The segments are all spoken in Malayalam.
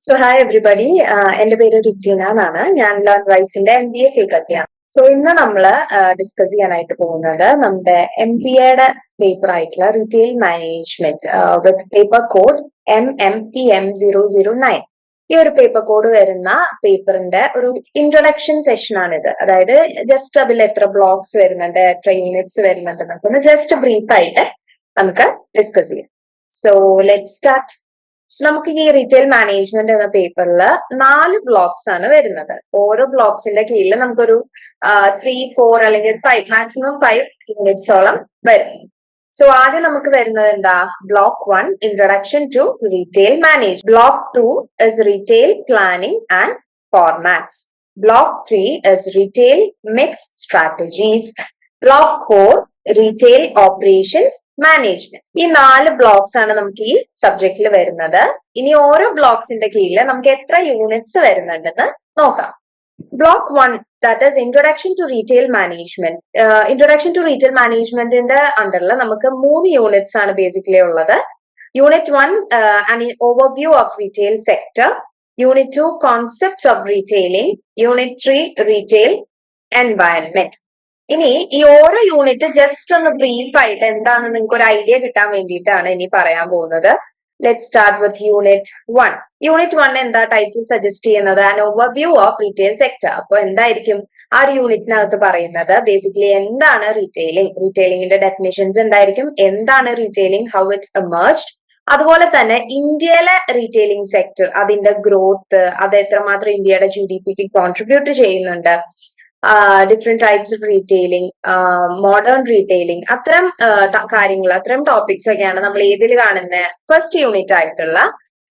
സോ ഹായ് എവറിബഡി എന്റെ പേര് രുറ്റീന എന്നാണ്. ഞാൻ ലേൺ വൈസിന്റെ എം ബി എ ഫേക്കൽറ്റിയാണ് സോ ഇന്ന് നമ്മൾ ഡിസ്കസ് ചെയ്യാനായിട്ട് പോകുന്നത് നമ്മുടെ എം ബി എയുടെ പേപ്പർ ആയിട്ടുള്ള retail management with paper code M M T M zero zero nine ഈ ഒരു പേപ്പർ കോഡ് വരുന്ന പേപ്പറിന്റെ ഒരു ഇൻട്രൊഡക്ഷൻ സെഷൻ ആണിത്. അതായത് ജസ്റ്റ് അതിൽ എത്ര ബ്ലോക്സ് വരുന്നുണ്ട് എത്ര യൂണിറ്റ്സ് വരുന്നുണ്ട് എന്നൊക്കെ ജസ്റ്റ് ബ്രീഫ് ആയിട്ട് നമുക്ക് ഡിസ്കസ് ചെയ്യാം. സോ ലെറ്റ് സ്റ്റാർട്ട് നമുക്ക് ഈ റീറ്റെയിൽ മാനേജ്മെന്റ് എന്ന പേപ്പറിൽ നാല് ബ്ലോക്സ് ആണ് വരുന്നത്. ഓരോ ബ്ലോക്സിന്റെ കീഴിൽ നമുക്കൊരു ത്രീ ഫോർ അല്ലെങ്കിൽ ഫൈവ് മാക്സിമം ഫൈവ് യൂണിറ്റ്സോളം വരും. സോ ആദ്യം നമുക്ക് വരുന്നത് എന്താ? Block one introduction to retail manage block two is retail planning and formats block three is retail mix strategies block four retail operations management ഈ നാല് ബ്ലോക്സ് ആണ് നമുക്ക് ഈ സബ്ജക്റ്റിൽ വരുന്നത്. ഇനി ഓരോ ബ്ലോക്സിന്റെ കീഴിൽ നമുക്ക് എത്ര യൂണിറ്റ്സ് വരുന്നുണ്ടെന്ന് നോക്കാം. Block one that is introduction to retail management introduction to retail മാനേജ്മെന്റിന്റെ അണ്ടറിൽ നമുക്ക് മൂന്ന് യൂണിറ്റ്സ് ആണ് ബേസിക്കലി ഉള്ളത് unit one and overview of retail sector unit two concepts of retailing unit three retail environment ഇനി ഈ ഓരോ യൂണിറ്റ് ജസ്റ്റ് ഒന്ന് ബ്രീഫ് ആയിട്ട് എന്താണെന്ന് നിങ്ങൾക്ക് ഒരു ഐഡിയ കിട്ടാൻ വേണ്ടിയിട്ടാണ് ഇനി പറയാൻ പോകുന്നത്. Let start with unit one unit one എന്താ ടൈറ്റിൽ സജസ്റ്റ് ചെയ്യുന്നത്? An overview of retail sector അപ്പോൾ എന്തായിരിക്കും ആ ഒരു യൂണിറ്റിനകത്ത് പറയുന്നത്? ബേസിക്കലി എന്താണ് റീറ്റെയിലിംഗ് റീറ്റെയിലിംഗിന്റെ ഡെഫിനേഷൻസ് എന്തായിരിക്കും? എന്താണ് റീറ്റെയിലിംഗ് ഹൗ ഇറ്റ് എമേർജ്ഡ് അതുപോലെ തന്നെ ഇന്ത്യയിലെ റീറ്റെയിലിംഗ് സെക്ടർ അതിന്റെ ഗ്രോത്ത് അത് എത്രമാത്രം ഇന്ത്യയുടെ ജി ഡി പിക്ക് കോൺട്രിബ്യൂട്ട് ചെയ്യുന്നുണ്ട്? Different types of retailing modern retailing അത്തരം കാര്യങ്ങൾ അത്തരം ടോപ്പിക്സ് ഒക്കെയാണ് നമ്മൾ ഏതിൽ കാണുന്ന? ഫസ്റ്റ് യൂണിറ്റ് ആയിട്ടുള്ള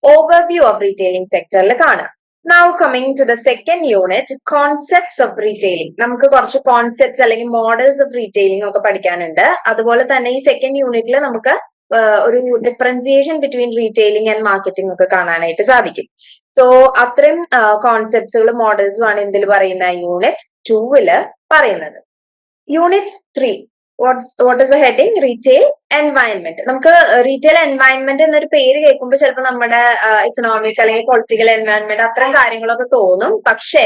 ഓവർവ്യൂ ഓഫ് റീറ്റെയിലിംഗ് സെക്ടറിൽ കാണാം. Now coming to the second unit concepts of retailing നമുക്ക് കുറച്ച് കോൺസെപ്റ്റ്സ് അല്ലെങ്കിൽ മോഡൽസ് ഓഫ് റീറ്റെയിലിംഗ് ഒക്കെ പഠിക്കാനുണ്ട്. അതുപോലെ തന്നെ ഈ സെക്കൻഡ് യൂണിറ്റിൽ നമുക്ക് ഒരു differentiation between retailing and marketing ഒക്കെ കാണാനായിട്ട് സാധിക്കും. സോ അത്രയും കോൺസെപ്റ്റ്സുകളും മോഡൽസും ആണ് എന്തിൽ പറയുന്ന യൂണിറ്റ് ടൂവിൽ പറയുന്നത്. Unit three what's what is a heading retail environment നമുക്ക് റീറ്റെയിൽ എൻവയൺമെന്റ് എന്നൊരു പേര് കേൾക്കുമ്പോൾ ചിലപ്പോൾ നമ്മുടെ ഇക്കണോമിക് അല്ലെങ്കിൽ പൊളിറ്റിക്കൽ എൻവയൺമെന്റ് അത്തരം കാര്യങ്ങളൊക്കെ തോന്നും. പക്ഷേ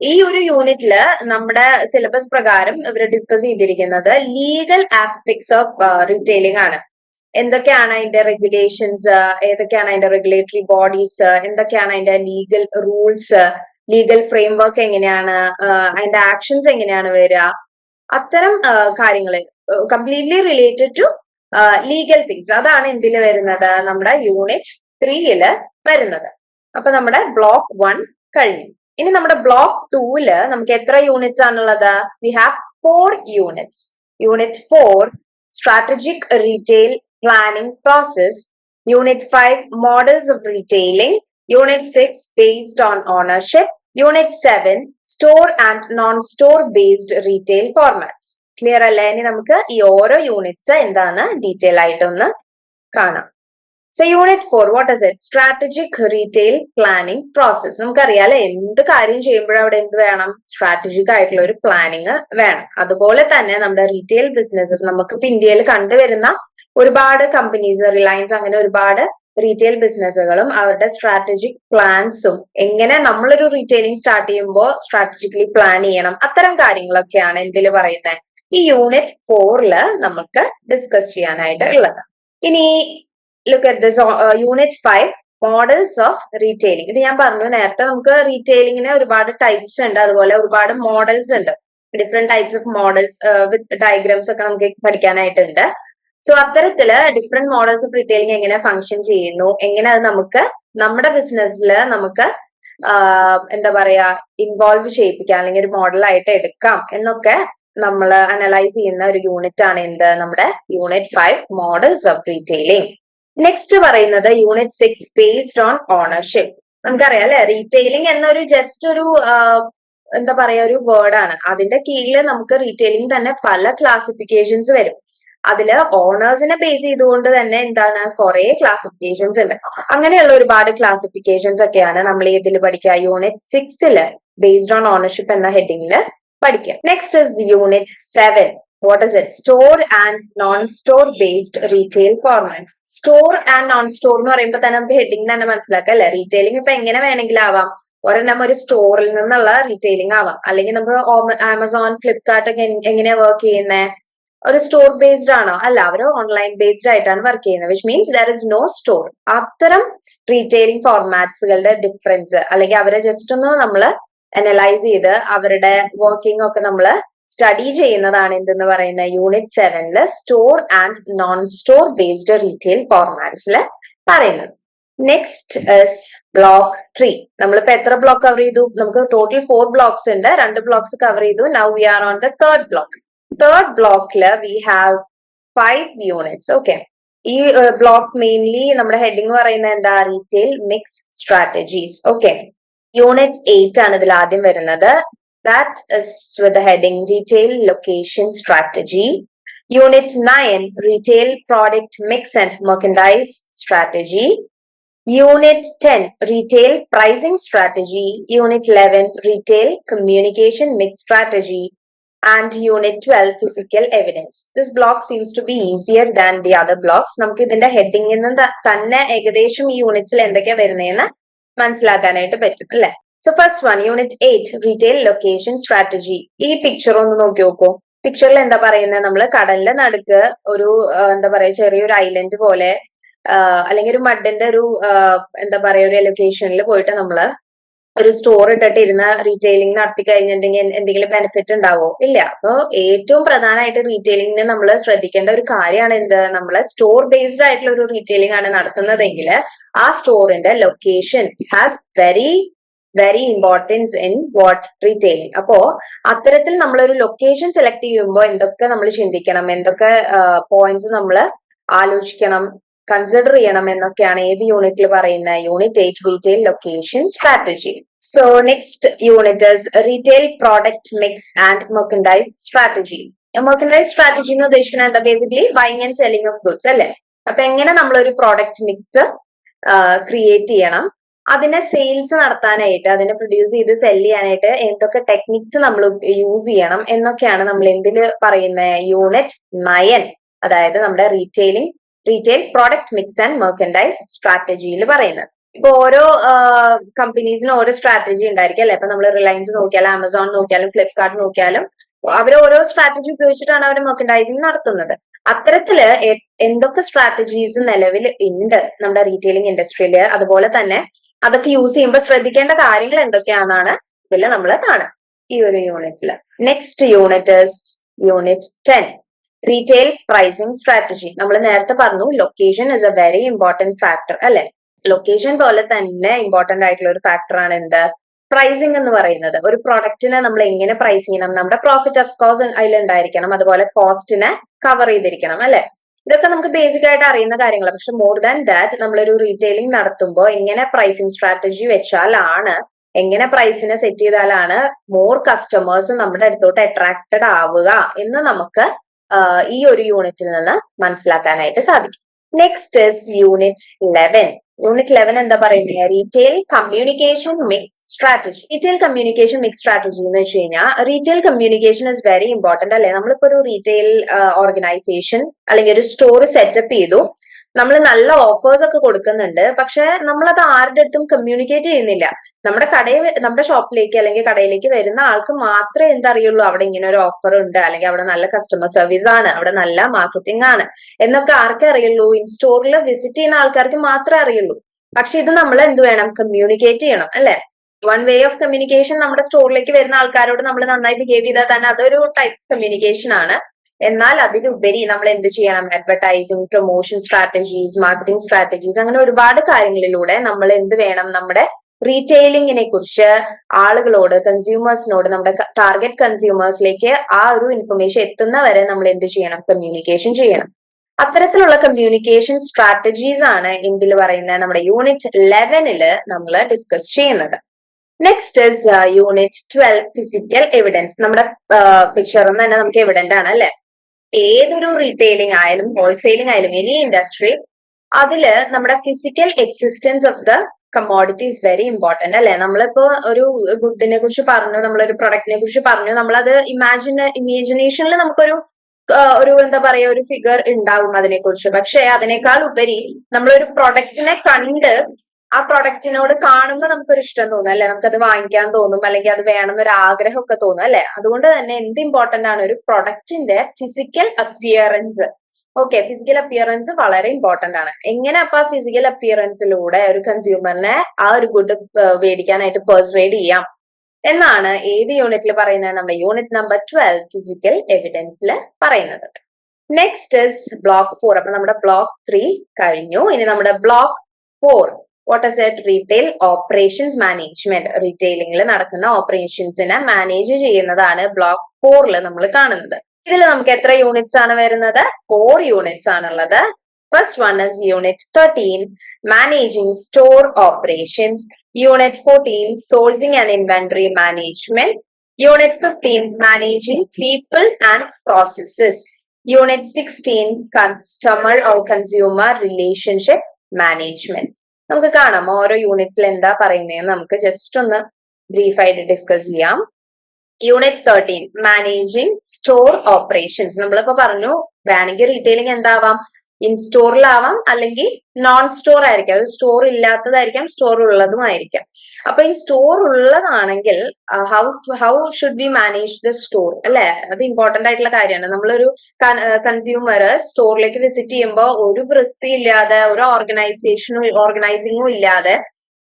ഈ ഒരു യൂണിറ്റിൽ നമ്മുടെ സിലബസ് പ്രകാരം ഇവർ ഡിസ്കസ് ചെയ്തിരിക്കുന്നത് ലീഗൽ ആസ്പെക്ട്സ് ഓഫ് റീറ്റെയിലിംഗ് ആണ്. എന്തൊക്കെയാണ് അതിന്റെ റെഗുലേഷൻസ് ഏതൊക്കെയാണ് അതിന്റെ റെഗുലേറ്ററി ബോഡീസ് എന്തൊക്കെയാണ് അതിന്റെ ലീഗൽ റൂൾസ് ലീഗൽ ഫ്രെയിംവർക്ക് എങ്ങനെയാണ് അതിന്റെ ആക്ഷൻസ് എങ്ങനെയാണ് വരിക അത്തരം കാര്യങ്ങൾ completely related to legal things അതാണ് എന്തിൽ വരുന്നത്? നമ്മുടെ യൂണിറ്റ് ത്രീയിൽ വരുന്നത്. അപ്പൊ നമ്മുടെ ബ്ലോക്ക് വൺ കഴിഞ്ഞു. ഇനി നമ്മുടെ ബ്ലോക്ക് ടൂൽ നമുക്ക് എത്ര യൂണിറ്റ്സ് ആണുള്ളത്? We have four units unit four strategic retail planning process. Unit 5 Models of Retailing. Unit 6 Based on Ownership. Unit 7 Store and Non-Store Based Retail Formats. Clear അല്ലേ? ഇനി നമുക്ക് ഈ ഓരോ യൂണിറ്റ്സ് എന്താണ് ഡീറ്റെയിൽ ആയിട്ടൊന്ന് കാണാം. So unit four what is it strategic retail planning process നമുക്കറിയാം അല്ലെ? എന്ത് കാര്യം ചെയ്യുമ്പോഴും അവിടെ എന്ത് വേണം? സ്ട്രാറ്റജിക് ആയിട്ടുള്ള ഒരു പ്ലാനിങ് വേണം. അതുപോലെ തന്നെ നമ്മുടെ റീറ്റെയിൽ ബിസിനസ്സസ് നമുക്ക് ഇന്ത്യയിൽ കണ്ടുവരുന്ന ഒരുപാട് കമ്പനീസ് റിലയൻസ് അങ്ങനെ ഒരുപാട് റീറ്റെയിൽ ബിസിനസ്സുകളും അവരുടെ സ്ട്രാറ്റജിക് പ്ലാൻസും എങ്ങനെ നമ്മളൊരു റീറ്റെയിലിംഗ് സ്റ്റാർട്ട് ചെയ്യുമ്പോൾ സ്ട്രാറ്റജിക്കലി പ്ലാൻ ചെയ്യണം? അത്തരം കാര്യങ്ങളൊക്കെയാണ് എന്തിൽ പറയുന്നത് ഈ യൂണിറ്റ് ഫോറിൽ നമുക്ക് ഡിസ്കസ് ചെയ്യാനായിട്ട് ഉള്ളത് ഇനി look at this unit five models of retailing ഇത് ഞാൻ പറഞ്ഞു നേരത്തെ നമുക്ക് റീറ്റെയിലിങ്ങിന് ഒരുപാട് ടൈപ്സ് ഉണ്ട്. അതുപോലെ ഒരുപാട് മോഡൽസ് ഉണ്ട്. Different types of models with diagrams ഒക്കെ നമുക്ക് പഠിക്കാനായിട്ടുണ്ട്. സോ അത്തരത്തിൽ ഡിഫറെന്റ് മോഡൽസ് ഓഫ് റീറ്റെയിലിംഗ് എങ്ങനെ ഫങ്ഷൻ ചെയ്യുന്നു? എങ്ങനെ അത് നമുക്ക് നമ്മുടെ ബിസിനസ്സിൽ നമുക്ക് എന്താ പറയാ ഇൻവോൾവ് ചെയ്യിപ്പിക്കാം അല്ലെങ്കിൽ ഒരു മോഡലായിട്ട് എടുക്കാം എന്നൊക്കെ നമ്മൾ അനലൈസ് ചെയ്യുന്ന ഒരു യൂണിറ്റ് ആണ് എന്ത്? നമ്മുടെ unit five models of retailing next പറയുന്നത് unit six based on ownership നമുക്കറിയാം അല്ലെ? റീറ്റെയിലിംഗ് എന്നൊരു ജസ്റ്റ് ഒരു എന്താ പറയാ ഒരു വേർഡാണ് അതിന്റെ കീഴിൽ നമുക്ക് റീറ്റെയിലിംഗ് തന്നെ പല ക്ലാസിഫിക്കേഷൻസ് വരും. അതിൽ ഓണേഴ്സിനെ ബേസ് ചെയ്തുകൊണ്ട് തന്നെ എന്താണ് കുറെ ക്ലാസിഫിക്കേഷൻസ് ഉണ്ട്. അങ്ങനെയുള്ള ഒരുപാട് ക്ലാസിഫിക്കേഷൻസ് ഒക്കെയാണ് നമ്മൾ ഇതിൽ പഠിക്കുക. യൂണിറ്റ് സിക്സിൽ ബേസ്ഡ് ഓൺ ഓണർഷിപ്പ് എന്ന ഹെഡിങ്ങിൽ പഠിക്കുക. Next is unit seven what is it store and non store based retail formats store and non store എന്ന് പറയുമ്പോൾ തന്നെ നമുക്ക് ഹെഡിങ് തന്നെ മനസ്സിലാക്കാം അല്ലെ? റീറ്റെയിലിംഗ് ഇപ്പൊ എങ്ങനെ വേണമെങ്കിലും ആവാം. ഒരെണ്ണം ഒരു സ്റ്റോറിൽ നിന്നുള്ള റീറ്റെയിലിംഗ് ആവാം. അല്ലെങ്കിൽ നമുക്ക് ആമസോൺ ഫ്ലിപ്കാർട്ട് ഒക്കെ എങ്ങനെയാ വർക്ക് ചെയ്യുന്നത് ഒരു സ്റ്റോർ ബേസ്ഡ് ആണോ? അല്ല അവർ ഓൺലൈൻ ബേസ്ഡ് ആയിട്ടാണ് വർക്ക് ചെയ്യുന്നത് which means there is no store അത്തരം റീറ്റെയിലിംഗ് ഫോർമാറ്റ്സുകളുടെ ഡിഫറൻസ് അല്ലെങ്കിൽ അവരെ ജസ്റ്റ് ഒന്ന് നമ്മൾ അനലൈസ് ചെയ്ത് അവരുടെ വർക്കിംഗ് ഒക്കെ നമ്മൾ സ്റ്റഡി ചെയ്യുന്നതാണ് എന്തെന്ന് പറയുന്ന യൂണിറ്റ് സെവനിൽ store and non store based retail ഫോർമാറ്റ്സിൽ പറയുന്നത്. നെക്സ്റ്റ് ബ്ലോക്ക് ത്രീ നമ്മളിപ്പോ എത്ര ബ്ലോക്ക് കവർ ചെയ്തു? നമുക്ക് ടോട്ടൽ ഫോർ ബ്ലോക്സ് ഉണ്ട് രണ്ട് ബ്ലോക്സ് കവർ ചെയ്തു. Now we are on the third block third ബ്ലോക്കിൽ we have five units okay ഈ ബ്ലോക്ക് മെയിൻലി നമ്മുടെ ഹെഡിങ് പറയുന്നത് എന്താ? Retail mix strategies okay unit eight ആണ് ഇതിൽ ആദ്യം വരുന്നത്. That is with the heading retail location strategy unit nine retail product mix and merchandise strategy Unit 10 Retail Pricing Strategy. Unit 11 Retail Communication Mix Strategy. And Unit 12 Physical Evidence. This block seems to be easier than the other blocks. നമുക്ക് ഇതിന്റെ ഹെഡിങ്ങിൽ നിന്ന് തന്നെ ഏകദേശം ഈ യൂണിറ്റ്സിൽ എന്തൊക്കെയാ വരുന്നതെന്ന് മനസ്സിലാക്കാനായിട്ട് പറ്റും അല്ലെ so first one unit eight retail location strategy ഈ പിക്ചർ ഒന്ന് നോക്കി നോക്കൂ പിക്ചറിൽ എന്താ പറയുന്നത് നമ്മൾ കടലിന്റെ നടുക്ക് ഒരു എന്താ പറയാ ചെറിയൊരു ഐലൻഡ് പോലെ അല്ലെങ്കിൽ ഒരു മഡിന്റെ ഒരു എന്താ പറയാ ഒരു ലൊക്കേഷനിൽ പോയിട്ട് നമ്മൾ ഒരു സ്റ്റോർ ഇട്ടിട്ട് ഇരുന്ന റീറ്റെയിലിംഗ് നടത്തി കഴിഞ്ഞിട്ടുണ്ടെങ്കിൽ എന്തെങ്കിലും ബെനിഫിറ്റ് ഉണ്ടാവോ? ഇല്ല. അപ്പൊ ഏറ്റവും പ്രധാനമായിട്ട് റീറ്റെയിലിംഗിന് നമ്മൾ ശ്രദ്ധിക്കേണ്ട ഒരു കാര്യമാണ് എന്ത്? നമ്മൾ സ്റ്റോർ ബേസ്ഡ് ആയിട്ടുള്ള ഒരു റീറ്റെയിലിംഗ് ആണ് നടത്തുന്നതെങ്കിൽ ആ സ്റ്റോറിന്റെ location has very very importance in what retailing അപ്പോ അത്തരത്തിൽ നമ്മൾ ഒരു ലൊക്കേഷൻ സെലക്ട് ചെയ്യുമ്പോൾ എന്തൊക്കെ നമ്മൾ ചിന്തിക്കണം? എന്തൊക്കെ പോയിന്റ്സ് നമ്മൾ ആലോചിക്കണം? കൺസിഡർ ചെയ്യണം എന്നൊക്കെയാണ് ഏത് യൂണിറ്റിൽ പറയുന്ന unit eight retail location strategy so next unit retail product mix and merchandise strategy merchandise strategy എന്ന് ഉദ്ദേശിക്കുന്നത് എന്താ? Basically buying and selling of goods അല്ലെ? അപ്പൊ എങ്ങനെ നമ്മൾ ഒരു പ്രോഡക്റ്റ് മിക്സ് ക്രിയേറ്റ് ചെയ്യണം? അതിനെ സെയിൽസ് നടത്താനായിട്ട് അതിനെ പ്രൊഡ്യൂസ് ചെയ്ത് സെൽ ചെയ്യാനായിട്ട് എന്തൊക്കെ ടെക്നിക്സ് നമ്മൾ യൂസ് ചെയ്യണം എന്നൊക്കെയാണ് നമ്മൾ എന്തിൽ പറയുന്ന യൂണിറ്റ് നയൻ അതായത് നമ്മുടെ retailing retail product mix and merchandise സ്ട്രാറ്റജിയിൽ പറയുന്നത്. ഇപ്പൊ ഓരോ കമ്പനീസിനും ഓരോ സ്ട്രാറ്റജി ഉണ്ടായിരിക്കും അല്ലെ? ഇപ്പൊ നമ്മൾ റിലയൻസ് നോക്കിയാലും ആമസോൺ നോക്കിയാലും ഫ്ലിപ്കാർട്ട് നോക്കിയാലും അവർ ഓരോ സ്ട്രാറ്റജി ഉപയോഗിച്ചിട്ടാണ് അവർ മെർക്കൻഡൈസിങ് നടത്തുന്നത്. അത്തരത്തിൽ എന്തൊക്കെ സ്ട്രാറ്റജീസ് നിലവിൽ ഉണ്ട് നമ്മുടെ റീറ്റെയിലിംഗ് ഇൻഡസ്ട്രിയിൽ അതുപോലെ തന്നെ അതൊക്കെ യൂസ് ചെയ്യുമ്പോൾ ശ്രദ്ധിക്കേണ്ട കാര്യങ്ങൾ എന്തൊക്കെയാണെന്നാണ് ഇതിൽ നമ്മൾ കാണുക. ഈ ഒരു യൂണിറ്റിൽ next unit unit ten retail pricing strategy നമ്മൾ നേരത്തെ പറഞ്ഞു location is a very important factor അല്ലെ? ലൊക്കേഷൻ പോലെ തന്നെ ഇമ്പോർട്ടന്റ് ആയിട്ടുള്ള ഒരു ഫാക്ടർ ആണ് എന്ത്? പ്രൈസിംഗ് എന്ന് പറയുന്നത്. ഒരു പ്രൊഡക്റ്റിനെ നമ്മൾ എങ്ങനെ പ്രൈസ് ചെയ്യണം? നമ്മുടെ പ്രോഫിറ്റ് ഓഫ് കോഴ്സ് അതിൽ ഉണ്ടായിരിക്കണം. അതുപോലെ കോസ്റ്റിനെ കവർ ചെയ്തിരിക്കണം അല്ലെ? ഇതൊക്കെ നമുക്ക് ബേസിക് ആയിട്ട് അറിയുന്ന കാര്യങ്ങളാണ്. പക്ഷെ മോർ ദാൻ ദാറ്റ് നമ്മളൊരു റീറ്റെയിലിംഗ് നടത്തുമ്പോൾ എങ്ങനെ പ്രൈസിംഗ് സ്ട്രാറ്റജി വെച്ചാലാണ് എങ്ങനെ പ്രൈസിനെ സെറ്റ് ചെയ്താലാണ് മോർ കസ്റ്റമേഴ്സ് നമ്മുടെ അടുത്തോട്ട് അട്രാക്റ്റഡ് ആവുക എന്ന് നമുക്ക് ഈ ഒരു യൂണിറ്റിൽ നിന്ന് മനസ്സിലാക്കാനായിട്ട് സാധിക്കും. Next is unit eleven unit eleven എന്താ പറയുന്നത് retail communication mix strategy retail communication mix strategy എന്ന് വെച്ച് കഴിഞ്ഞാൽ retail communication is very important അല്ലെ? നമ്മളിപ്പോ ഒരു റീറ്റെയിൽ ഓർഗനൈസേഷൻ അല്ലെങ്കിൽ ഒരു സ്റ്റോർ സെറ്റപ്പ് ചെയ്തു. നമ്മൾ നല്ല ഓഫേഴ്സ് ഒക്കെ കൊടുക്കുന്നുണ്ട്. പക്ഷെ നമ്മൾ അത് ആരുടെ അടുത്തും കമ്മ്യൂണിക്കേറ്റ് ചെയ്യുന്നില്ല. നമ്മുടെ കടയിൽ നമ്മുടെ ഷോപ്പിലേക്ക് അല്ലെങ്കിൽ കടയിലേക്ക് വരുന്ന ആൾക്ക് മാത്രമേ എന്തറിയുള്ളൂ അവിടെ ഇങ്ങനെ ഒരു ഓഫർ ഉണ്ട്. അല്ലെങ്കിൽ അവിടെ നല്ല കസ്റ്റമർ സർവീസ് ആണ്. അവിടെ നല്ല മാർക്കറ്റിംഗ് ആണ്. എന്നൊക്കെ ആർക്കേ അറിയുള്ളൂ. ഇൻ സ്റ്റോറിൽ വിസിറ്റ് ചെയ്യുന്ന ആൾക്കാർക്ക് മാത്രമേ അറിയുള്ളൂ. പക്ഷെ ഇത് നമ്മൾ എന്ത് വേണം? കമ്മ്യൂണിക്കേറ്റ് ചെയ്യണം. അല്ലെ? വൺ വേ ഓഫ് കമ്മ്യൂണിക്കേഷൻ നമ്മുടെ സ്റ്റോറിലേക്ക് വരുന്ന ആൾക്കാരോട് നമ്മൾ നന്നായി ബിഹേവ് ചെയ്താൽ തന്നെ അതൊരു ടൈപ്പ് കമ്മ്യൂണിക്കേഷൻ ആണ്. എന്നാൽ അതിലുപരി നമ്മൾ എന്ത് ചെയ്യണം? Advertising promotion strategies marketing strategies അങ്ങനെ ഒരുപാട് കാര്യങ്ങളിലൂടെ നമ്മൾ എന്ത് വേണം? നമ്മുടെ റീറ്റെയിലിങ്ങിനെ കുറിച്ച് ആളുകളോട് കൺസ്യൂമേഴ്സിനോട് നമ്മുടെ ടാർഗറ്റ് കൺസ്യൂമേഴ്സിലേക്ക് ആ ഒരു ഇൻഫർമേഷൻ എത്തുന്ന വരെ നമ്മൾ എന്ത് ചെയ്യണം? കമ്മ്യൂണിക്കേഷൻ ചെയ്യണം. അത്തരത്തിലുള്ള കമ്മ്യൂണിക്കേഷൻ സ്ട്രാറ്റജീസ് ആണ് ഇന്ത്യയിൽ പറയുന്ന നമ്മുടെ യൂണിറ്റ് ലെവനിൽ നമ്മൾ ഡിസ്കസ് ചെയ്യുന്നത്. Next is unit twelve physical evidence നമ്മുടെ പിക്ചറിൽ തന്നെ നമുക്ക് എവിഡന്റ് ആണ് അല്ലെ? ഏതൊരു റീറ്റെയിലിംഗ് ആയാലും ഹോൾസെയിലിംഗ് ആയാലും എനി ഇൻഡസ്ട്രി അതിൽ നമ്മുടെ physical existence of the commodity is very important അല്ലെ? നമ്മളിപ്പോ ഒരു ഗുഡിനെ കുറിച്ച് പറഞ്ഞു നമ്മളൊരു പ്രൊഡക്റ്റിനെ കുറിച്ച് പറഞ്ഞു നമ്മളത് ഇമാജിന ഇമാജിനേഷനിൽ നമുക്കൊരു ഒരു എന്താ പറയാ ഒരു ഫിഗർ ഉണ്ടാവും അതിനെക്കുറിച്ച്. പക്ഷെ അതിനേക്കാൾ ഉപരി നമ്മളൊരു പ്രൊഡക്റ്റിനെ കണ്ട് ആ പ്രൊഡക്റ്റിനോട് കാണുമ്പോൾ നമുക്കൊരു ഇഷ്ടം തോന്നും അല്ലെ? നമുക്കത് വാങ്ങിക്കാൻ തോന്നും അല്ലെങ്കിൽ അത് വേണമെന്നൊരു ആഗ്രഹമൊക്കെ തോന്നും അല്ലെ? അതുകൊണ്ട് തന്നെ എന്ത് ഇമ്പോർട്ടന്റ് ആണ് ഒരു പ്രൊഡക്റ്റിന്റെ physical appearance okay physical appearance വളരെ ഇമ്പോർട്ടന്റ് ആണ്. എങ്ങനെ അപ്പൊ ഫിസിക്കൽ അപ്പിയറൻസിലൂടെ ഒരു കൺസ്യൂമറിനെ ആ ഒരു ഗുഡ് മേടിക്കാനായിട്ട് പെർസ്വേഡ് ചെയ്യാം? എന്നാണ് ഏത് യൂണിറ്റിൽ പറയുന്നത്? നമ്മുടെ യൂണിറ്റ് നമ്പർ ട്വൽവ് ഫിസിക്കൽ എവിഡൻസിൽ പറയുന്നത്. നെക്സ്റ്റ് ഇസ് ബ്ലോക്ക് ഫോർ അപ്പൊ നമ്മുടെ ബ്ലോക്ക് ത്രീ കഴിഞ്ഞു. ഇനി നമ്മുടെ block four what is it retail operations management റീറ്റെയിലിംഗിൽ നടക്കുന്ന ഓപ്പറേഷൻസിനെ മാനേജ് ചെയ്യുന്നതാണ് ബ്ലോക്ക് ഫോറിൽ നമ്മൾ കാണുന്നത്. ഇതിൽ നമുക്ക് എത്ര യൂണിറ്റ്സ് ആണ് വരുന്നത്? ഫോർ യൂണിറ്റ്സ് ആണുള്ളത്. First one is unit thirteen managing store operations unit fourteen sourcing and inventory management unit fifteen managing people and processes unit sixteen customer or consumer relationship management നമുക്ക് കാണാം. ഓരോ യൂണിറ്റിൽ എന്താ പറയുന്നതെന്ന് നമുക്ക് ജസ്റ്റ് ഒന്ന് ബ്രീഫായിട്ട് ഡിസ്കസ് ചെയ്യാം. Unit thirteen managing store operations നമ്മളിപ്പോ പറഞ്ഞു വേണമെങ്കിൽ റീറ്റെയിലിംഗ് എന്താവാം? ഇൻ സ്റ്റോറിലാവാം അല്ലെങ്കിൽ നോൺ സ്റ്റോർ ആയിരിക്കാം ഒരു സ്റ്റോർ ഇല്ലാത്തതായിരിക്കാം സ്റ്റോർ ഉള്ളതും ആയിരിക്കാം അപ്പൊ ഈ സ്റ്റോർ ഉള്ളതാണെങ്കിൽ how how should be manage the store അല്ലെ? അത് ഇമ്പോർട്ടന്റ് ആയിട്ടുള്ള കാര്യമാണ്. നമ്മളൊരു കൺസ്യൂമർ സ്റ്റോറിലേക്ക് വിസിറ്റ് ചെയ്യുമ്പോൾ ഒരു വൃത്തിയില്ലാതെ ഒരു ഓർഗനൈസേഷനും ഓർഗനൈസിങ്ങും ഇല്ലാതെ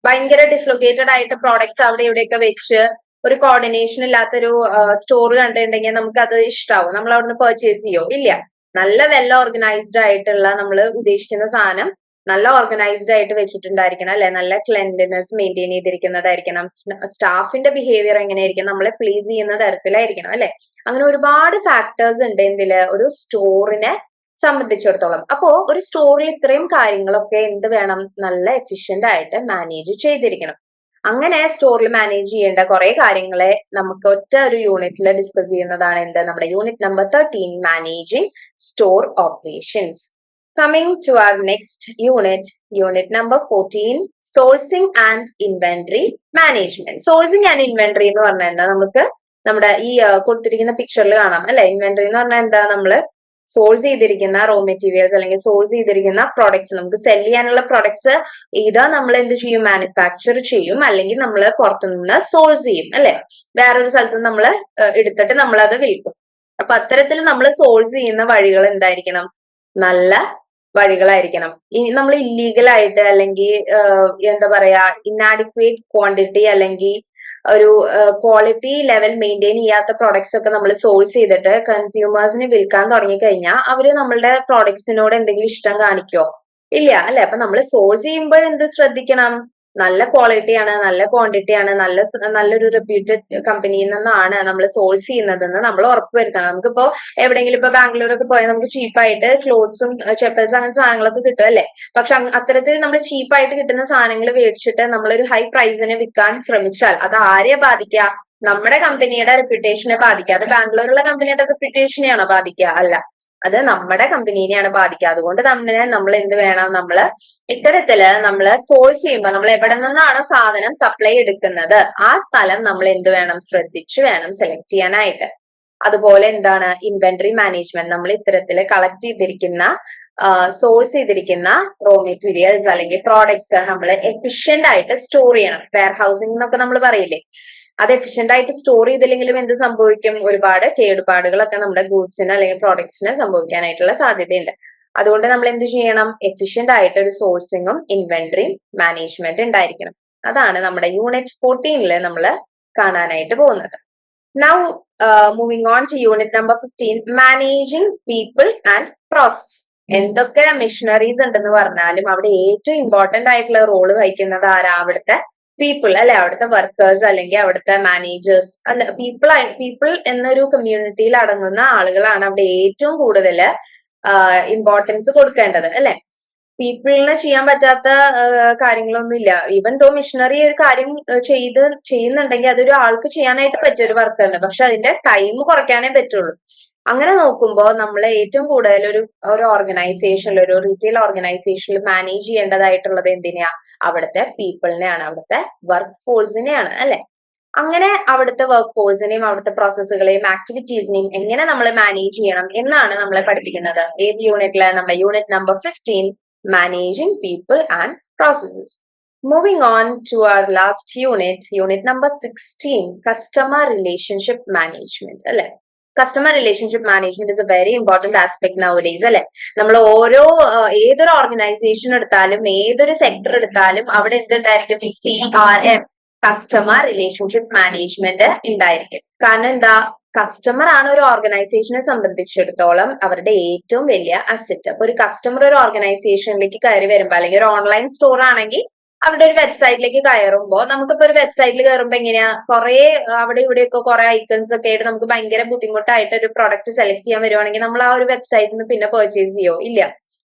ഭയങ്കര ഡിസ്ലൊക്കേറ്റഡ് ആയിട്ട് പ്രോഡക്ട്സ് അവിടെ ഇവിടെയൊക്കെ വെച്ച് ഒരു കോർഡിനേഷൻ ഇല്ലാത്തൊരു സ്റ്റോർ കണ്ടിട്ടുണ്ടെങ്കിൽ നമുക്ക് അത് ഇഷ്ടാവും. നമ്മൾ അവിടുന്ന് പെർച്ചേസ് ചെയ്യോ? ഇല്ല. നല്ല വെൽ ഓർഗനൈസ്ഡ് ആയിട്ടുള്ള നമ്മൾ ഉദ്ദേശിക്കുന്ന സാധനം നല്ല ഓർഗനൈസ്ഡ് ആയിട്ട് വെച്ചിട്ടുണ്ടായിരിക്കണം അല്ലെ? നല്ല ക്ലെൻലിനെസ് മെയിന്റെയിൻ ചെയ്തിരിക്കുന്നതായിരിക്കണം. സ്റ്റാഫിന്റെ ബിഹേവിയർ എങ്ങനെയായിരിക്കും? നമ്മളെ പ്ലീസ് ചെയ്യുന്ന തരത്തിലായിരിക്കണം അല്ലെ? അങ്ങനെ ഒരുപാട് ഫാക്ടേഴ്സ് ഉണ്ട് എന്തിൽ? ഒരു സ്റ്റോറിനെ സംബന്ധിച്ചിടത്തോളം. അപ്പോ ഒരു സ്റ്റോറിൽ ഇത്രയും കാര്യങ്ങളൊക്കെ എന്ത് വേണം? നല്ല എഫിഷ്യന്റ് ആയിട്ട് മാനേജ് ചെയ്തിരിക്കണം. അങ്ങനെ സ്റ്റോറിൽ മാനേജ് ചെയ്യേണ്ട കുറെ കാര്യങ്ങളെ നമുക്ക് ഒറ്റ ഒരു യൂണിറ്റിൽ ഡിസ്കസ് ചെയ്യുന്നതാണ് എന്ത്? നമ്മുടെ unit number thirteen managing store operations coming to our next unit unit number fourteen sourcing and inventory management sourcing and inventory എന്ന് പറഞ്ഞാൽ നമുക്ക് നമ്മുടെ ഈ കൊടുത്തിരിക്കുന്ന പിക്ചറിൽ കാണാം. അല്ലെ? ഇൻവെന്ററി എന്ന് പറഞ്ഞാൽ എന്താ? നമ്മൾ സോഴ്സ് ചെയ്തിരിക്കുന്ന റോ മെറ്റീരിയൽസ് അല്ലെങ്കിൽ സോഴ്സ് ചെയ്തിരിക്കുന്ന പ്രോഡക്ട്സ് നമുക്ക് സെൽ ചെയ്യാനുള്ള പ്രോഡക്ട്സ് ഇതാ നമ്മൾ എന്ത് ചെയ്യും? മാനുഫാക്ചർ ചെയ്യും. അല്ലെങ്കിൽ നമ്മൾ പുറത്തുനിന്ന് സോഴ്സ് ചെയ്യും. അല്ലെ? വേറൊരു സ്ഥലത്ത് നമ്മൾ എടുത്തിട്ട് നമ്മൾ അത് വിൽക്കും. അപ്പൊ അത്തരത്തിൽ നമ്മൾ സോഴ്സ് ചെയ്യുന്ന വഴികൾ എന്തായിരിക്കണം? നല്ല വഴികളായിരിക്കണം. ഇനി നമ്മൾ ഇല്ലീഗൽ ആയിട്ട് അല്ലെങ്കിൽ എന്താ പറയാ ഇന്നാഡിക്വേറ്റ് ക്വാണ്ടിറ്റി അല്ലെങ്കിൽ ഒരു ക്വാളിറ്റി ലെവൽ മെയിന്റെയിൻ ചെയ്യാത്ത പ്രോഡക്ട്സ് ഒക്കെ നമ്മൾ സോഴ്സ് ചെയ്തിട്ട് കൺസ്യൂമേഴ്സിന് വിൽക്കാൻ തുടങ്ങി കഴിഞ്ഞാൽ അവർ നമ്മളുടെ പ്രോഡക്ട്സിനോട് എന്തെങ്കിലും ഇഷ്ടം കാണിക്കോ? ഇല്ല അല്ലെ? അപ്പൊ നമ്മൾ സോഴ്സ് ചെയ്യുമ്പോൾ എന്ത് ശ്രദ്ധിക്കണം? നല്ല ക്വാളിറ്റി ആണ് നല്ല ക്വാണ്ടിറ്റി ആണ് നല്ല നല്ലൊരു റെപ്യൂട്ടഡ് കമ്പനിയിൽ നിന്നാണ് നമ്മൾ സോഴ്സ് ചെയ്യുന്നതെന്ന് നമ്മൾ ഉറപ്പുവരുത്തണം നമുക്കിപ്പോ എവിടെയെങ്കിലും ഇപ്പൊ ബാംഗ്ലൂരൊക്കെ പോയാൽ നമുക്ക് ചീപ്പായിട്ട് ക്ലോത്ത്സും ചെപ്പൽസ് അങ്ങനത്തെ സാധനങ്ങളൊക്കെ കിട്ടും അല്ലെ? പക്ഷെ അത്തരത്തിൽ നമ്മൾ ചീപ്പായിട്ട് കിട്ടുന്ന സാധനങ്ങൾ മേടിച്ചിട്ട് നമ്മളൊരു ഹൈ പ്രൈസിന് വിൽക്കാൻ ശ്രമിച്ചാൽ അത് ആരെ ബാധിക്കുക നമ്മുടെ കമ്പനിയുടെ റെപ്യൂട്ടേഷനെ ബാധിക്കുക അത് ബാംഗ്ലൂരുള്ള കമ്പനിയുടെ റെപ്യൂട്ടേഷനെയാണോ ബാധിക്കുക അല്ല. അത് നമ്മുടെ കമ്പനീനെയാണ് ബാധിക്കുക അതുകൊണ്ട് തന്നെ നമ്മൾ എന്ത് വേണം? നമ്മൾ ഇത്തരത്തിൽ നമ്മൾ സോഴ്സ് ചെയ്യുമ്പോൾ നമ്മൾ എവിടെ നിന്നാണ് സാധനം സപ്ലൈ എടുക്കുന്നത്? ആ സ്ഥലം നമ്മൾ എന്ത് വേണം? ശ്രദ്ധിച്ചു വേണം സെലക്ട് ചെയ്യാനായിട്ട്. അതുപോലെ എന്താണ്? ഇൻവെന്ററി മാനേജ്മെന്റ് നമ്മൾ ഇത്തരത്തിൽ കളക്ട് ചെയ്തിരിക്കുന്ന സോഴ്സ് ചെയ്തിരിക്കുന്ന റോ മെറ്റീരിയൽസ് അല്ലെങ്കിൽ പ്രോഡക്ട്സ് നമ്മൾ എഫിഷ്യന്റ് ആയിട്ട് സ്റ്റോർ ചെയ്യണം. വെയർ ഹൗസിംഗ് എന്നൊക്കെ നമ്മൾ പറയില്ലേ? അത് എഫിഷ്യന്റ് ആയിട്ട് സ്റ്റോർ ചെയ്തില്ലെങ്കിലും എന്ത് സംഭവിക്കും? ഒരുപാട് കേടുപാടുകളൊക്കെ നമ്മുടെ ഗൂഡ്സിന് അല്ലെങ്കിൽ പ്രോഡക്ട്സിന് സംഭവിക്കാനായിട്ടുള്ള സാധ്യതയുണ്ട്. അതുകൊണ്ട് നമ്മൾ എന്ത് ചെയ്യണം? എഫിഷ്യന്റ് ആയിട്ട് ഒരു സോഴ്സിങ്ങും ഇൻവെന്ററിയും മാനേജ്മെന്റ് ഉണ്ടായിരിക്കണം. അതാണ് നമ്മുടെ യൂണിറ്റ് ഫോർട്ടീനിൽ നമ്മൾ കാണാനായിട്ട് പോകുന്നത്. Now moving on to unit number fifteen managing people and process എന്തൊക്കെ മെഷീനറീസ് ഉണ്ടെന്ന് പറഞ്ഞാലും അവിടെ ഏറ്റവും ഇമ്പോർട്ടന്റ് ആയിട്ടുള്ള റോൾ വഹിക്കുന്നത് ആരാ? അവിടുത്തെ പീപ്പിൾ അല്ലെ? അവിടുത്തെ വർക്കേഴ്സ് അല്ലെങ്കിൽ അവിടുത്തെ മാനേജേഴ്സ് അല്ല പീപ്പിൾ പീപ്പിൾ എന്നൊരു കമ്മ്യൂണിറ്റിയിൽ അടങ്ങുന്ന ആളുകളാണ് അവിടെ ഏറ്റവും കൂടുതൽ ഇമ്പോർട്ടൻസ് കൊടുക്കേണ്ടത് അല്ലെ? പീപ്പിളിന് ചെയ്യാൻ പറ്റാത്ത കാര്യങ്ങളൊന്നും കാര്യങ്ങളൊന്നുമില്ല ഈവൻ ദോ മിഷനറി ഒരു കാര്യം ചെയ്ത് ചെയ്യുന്നുണ്ടെങ്കിൽ അതൊരു ആൾക്ക് ചെയ്യാനായിട്ട് പറ്റിയ ഒരു വർക്കാണ് പക്ഷെ അതിന്റെ ടൈം കുറയ്ക്കാനേ പറ്റുള്ളൂ. അങ്ങനെ നോക്കുമ്പോൾ നമ്മൾ ഏറ്റവും കൂടുതൽ ഒരു ഒരു ഓർഗനൈസേഷനിൽ ഒരു റീറ്റെയിൽ ഓർഗനൈസേഷനിൽ മാനേജ് ചെയ്യേണ്ടതായിട്ടുള്ളത് എന്തിനെയാ അവിടുത്തെ പീപ്പിളിനെയാണ് അവിടുത്തെ വർക്ക് ഫോഴ്സിനെയാണ് അല്ലെ? അങ്ങനെ അവിടുത്തെ വർക്ക് ഫോഴ്സിനെയും അവിടുത്തെ പ്രോസസ്സുകളെയും ആക്ടിവിറ്റീസിനെയും എങ്ങനെ നമ്മൾ മാനേജ് ചെയ്യണം എന്നാണ് നമ്മളെ പഠിപ്പിക്കുന്നത്. ഏത് യൂണിറ്റിൽ നമ്മുടെ unit number fifteen managing people and processes moving on to our last unit unit number sixteen customer relationship management അല്ലെ? Customer relationship management is a very important aspect now days അല്ലെ? നമ്മൾ ഓരോ ഏതൊരു ഓർഗനൈസേഷൻ എടുത്താലും ഏതൊരു സെക്ടർ എടുത്താലും അവിടെ എന്തുണ്ടായിരിക്കും? C R M customer relationship management ഉണ്ടായിരിക്കും. കാരണം എന്താ? കസ്റ്റമർ ആണ് ഒരു ഓർഗനൈസേഷനെ സംബന്ധിച്ചിടത്തോളം അവരുടെ ഏറ്റവും വലിയ അസറ്റ് അപ്പൊ ഒരു കസ്റ്റമർ ഒരു ഓർഗനൈസേഷനിലേക്ക് കയറി വരുമ്പോൾ അല്ലെങ്കിൽ ഒരു ഓൺലൈൻ സ്റ്റോർ ആണെങ്കിൽ അവിടെ ഒരു വെബ്സൈറ്റിലേക്ക് കയറുമ്പോൾ നമുക്കിപ്പോ ഒരു വെബ്സൈറ്റിൽ കയറുമ്പോൾ എങ്ങനെയാ? കുറെ അവിടെ ഇവിടെയൊക്കെ കുറെ ഐക്കൺസ് ഒക്കെ ആയിട്ട് നമുക്ക് ഭയങ്കര ബുദ്ധിമുട്ടായിട്ട് ഒരു പ്രൊഡക്റ്റ് സെലക്ട് ചെയ്യാൻ വരുവാണെങ്കിൽ നമ്മൾ ആ ഒരു വെബ്സൈറ്റിൽ നിന്ന് പിന്നെ പെർച്ചേസ് ചെയ്യോ? ഇല്ല.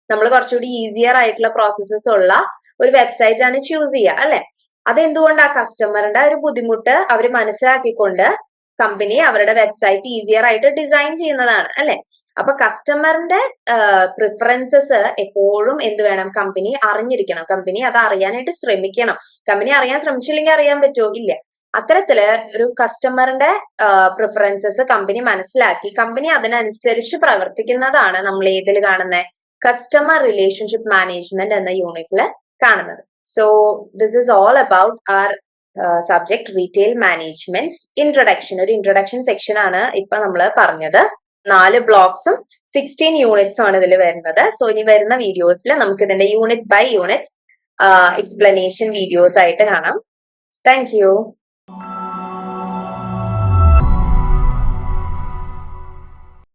നമ്മൾ കുറച്ചുകൂടി ഈസിയർ ആയിട്ടുള്ള പ്രോസസ്സസ് ഉള്ള ഒരു വെബ്സൈറ്റ് ആണ് ചൂസ് ചെയ്യുക അല്ലെ? അതെന്തുകൊണ്ട് ആ കസ്റ്റമറിന്റെ ഒരു ബുദ്ധിമുട്ട് അവർ മനസ്സിലാക്കിക്കൊണ്ട് കമ്പനി അവരുടെ വെബ്സൈറ്റ് ഈസിയർ ആയിട്ട് ഡിസൈൻ ചെയ്യുന്നതാണ് അല്ലെ? അപ്പൊ കസ്റ്റമറിന്റെ പ്രിഫറൻസസ് എപ്പോഴും എന്ത് വേണം? കമ്പനി അറിഞ്ഞിരിക്കണം. കമ്പനി അത് അറിയാനായിട്ട് ശ്രമിക്കണം. കമ്പനി അറിയാൻ ശ്രമിച്ചില്ലെങ്കിൽ അറിയാൻ പറ്റുമോ? ഇല്ല. അത്തരത്തിൽ ഒരു കസ്റ്റമറിന്റെ പ്രിഫറൻസസ് കമ്പനി മനസ്സിലാക്കി കമ്പനി അതിനനുസരിച്ച് പ്രവർത്തിക്കുന്നതാണ് നമ്മൾ ഏതിൽ കാണുന്ന കസ്റ്റമർ റിലേഷൻഷിപ്പ് മാനേജ്മെന്റ് എന്ന യൂണിറ്റിൽ കാണുന്നത്. So this is all about our subject retail management introduction ഒരു ഇൻട്രൊഡക്ഷൻ സെക്ഷൻ ആണ് ഇപ്പൊ നമ്മൾ പറഞ്ഞത്. നാല് ബ്ലോക്സും സിക്സ്റ്റീൻ യൂണിറ്റ്സും ആണ് ഇതിൽ വരുന്നത്. സോ ഇനി വരുന്ന വീഡിയോസിൽ നമുക്ക് ഇതിന്റെ unit by unit explanation videos ആയിട്ട് കാണാം. താങ്ക്